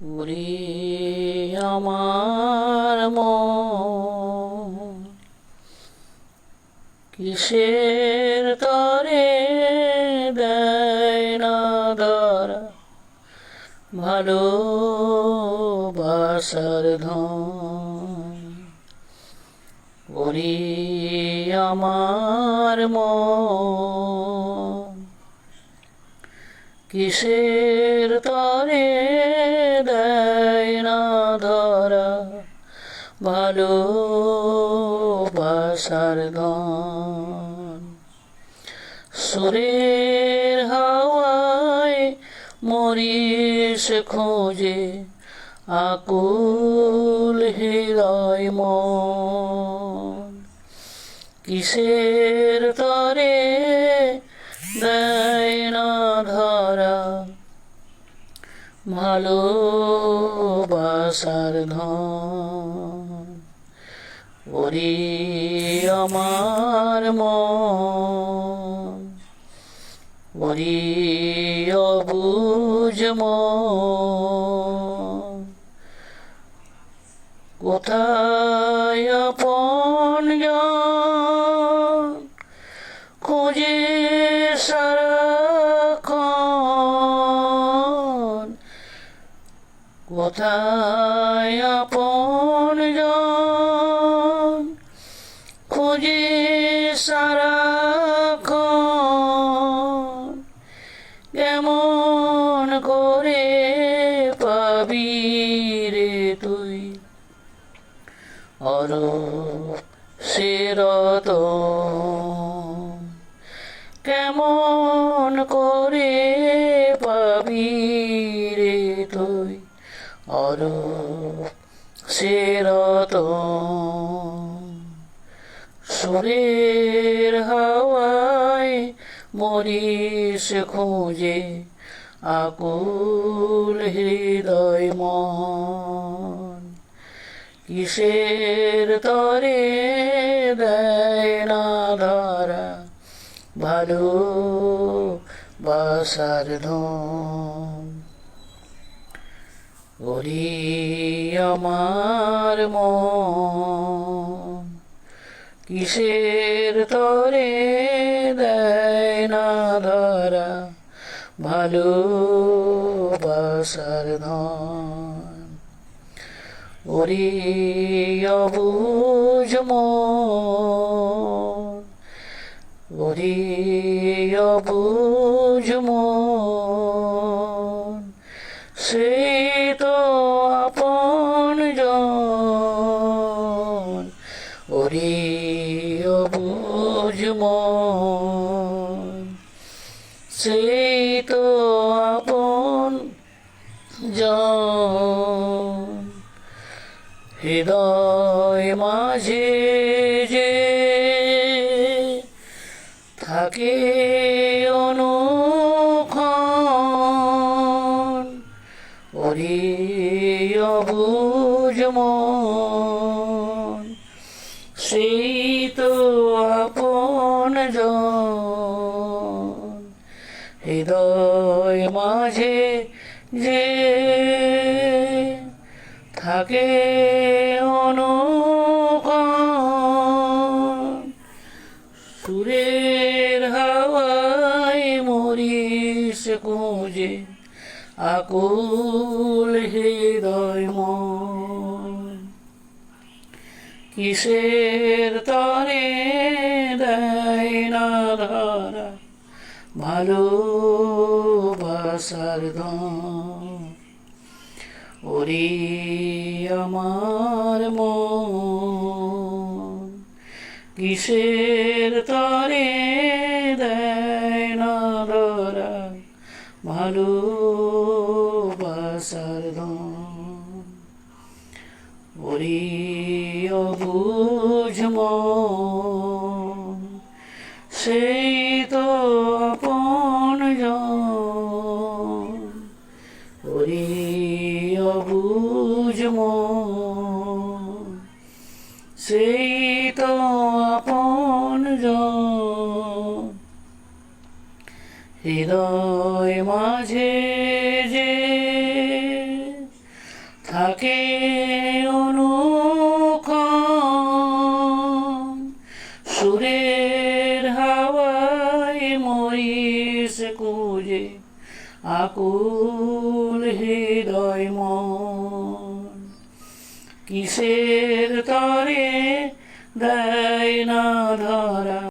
ওরে আমার কিসের তরে দেয় না ধরা ভালোবাসার ধন। ওরে আমার মন কিসের তরে ভালোবাসার ধন সুরের হাওয়ায় মরিস খোঁজে, আকুল হৃদয় মন। কিসের তরে দেয় না ধরা? ভালোবাসার ধন ওরে আমার মন ওরে মন। কোথায় আপন খুঁজে কোথায় জন সারাক্ষণ কেমন করে পাবি রে তুই? অর সেরত কেমন করে পাবি রে তুই? অর সেরত সুরের হাওয়ায় মরিস খুঁজে আকুল হৃদয় মন। কিসের তরে দেয় না ধরা? ভালো বাসার ধন। ওরে আমার মন। কিসের তরে দেয় না ধরা? ভালো বাসার ধন। ওরে অবুঝ মন। অবুঝ সেই তো আপন হৃদয় মাঝে যে থাকে অনুক্ষণ ওরে অবুঝ মন। সেই তো আপন জন। মাঝে যে থাকে অনুক্ষণ সুরের হাওয়ায় মরিস কুঁজে আকুল হৃদয় কিসের তরে দেয় না ধরা? ভালোবাসার ওরে আমার মন কিসের তরে দেয় না ধরা? ভালোবাসার ধন ওরে অবুঝ সেই মন সেই তো আপন হৃদয় মাঝে যে থাকে অনুক্ষণ সুরের হাওয়ায় মরিস কুজে আকুল হৃদয় মন। কিসের তরে দেয় না ধরা?